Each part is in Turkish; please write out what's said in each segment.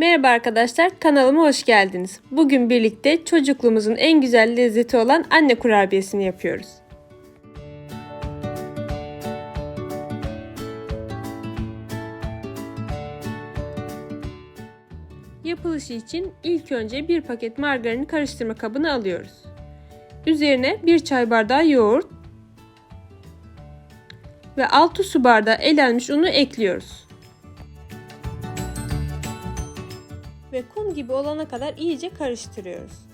Merhaba arkadaşlar, kanalıma hoş geldiniz. Bugün birlikte çocukluğumuzun en güzel lezzeti olan anne kurabiyesini yapıyoruz. Yapılışı için ilk önce bir paket margarin karıştırma kabına alıyoruz. Üzerine bir çay bardağı yoğurt ve 6 su bardağı elenmiş unu ekliyoruz. Ve kum gibi olana kadar iyice karıştırıyoruz.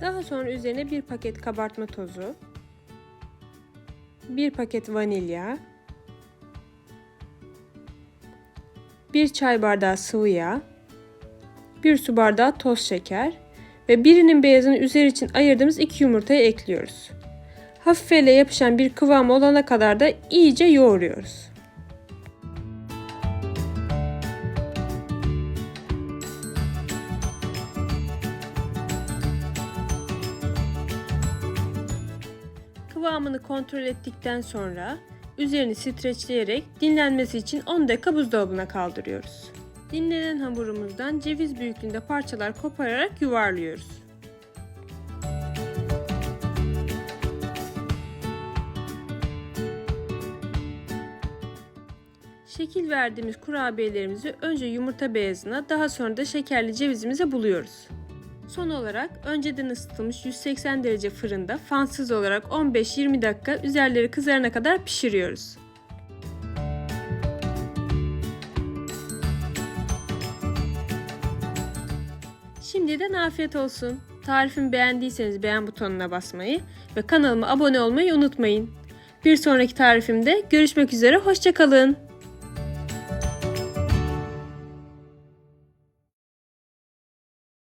Daha sonra üzerine bir paket kabartma tozu, bir paket vanilya, bir çay bardağı sıvı yağ, bir su bardağı toz şeker ve birinin beyazını üzeri için ayırdığımız iki yumurtayı ekliyoruz. Hafif elle yapışan bir kıvam olana kadar da iyice yoğuruyoruz. Kıvamını kontrol ettikten sonra üzerini streçleyerek dinlenmesi için 10 dakika buzdolabına kaldırıyoruz. Dinlenen hamurumuzdan ceviz büyüklüğünde parçalar kopararak yuvarlıyoruz. Şekil verdiğimiz kurabiyelerimizi önce yumurta beyazına daha sonra da şekerli cevizimize buluyoruz. Son olarak önceden ısıtılmış 180 derece fırında fansız olarak 15-20 dakika üzerleri kızarana kadar pişiriyoruz. Şimdiden afiyet olsun. Tarifimi beğendiyseniz beğen butonuna basmayı ve kanalıma abone olmayı unutmayın. Bir sonraki tarifimde görüşmek üzere, hoşçakalın.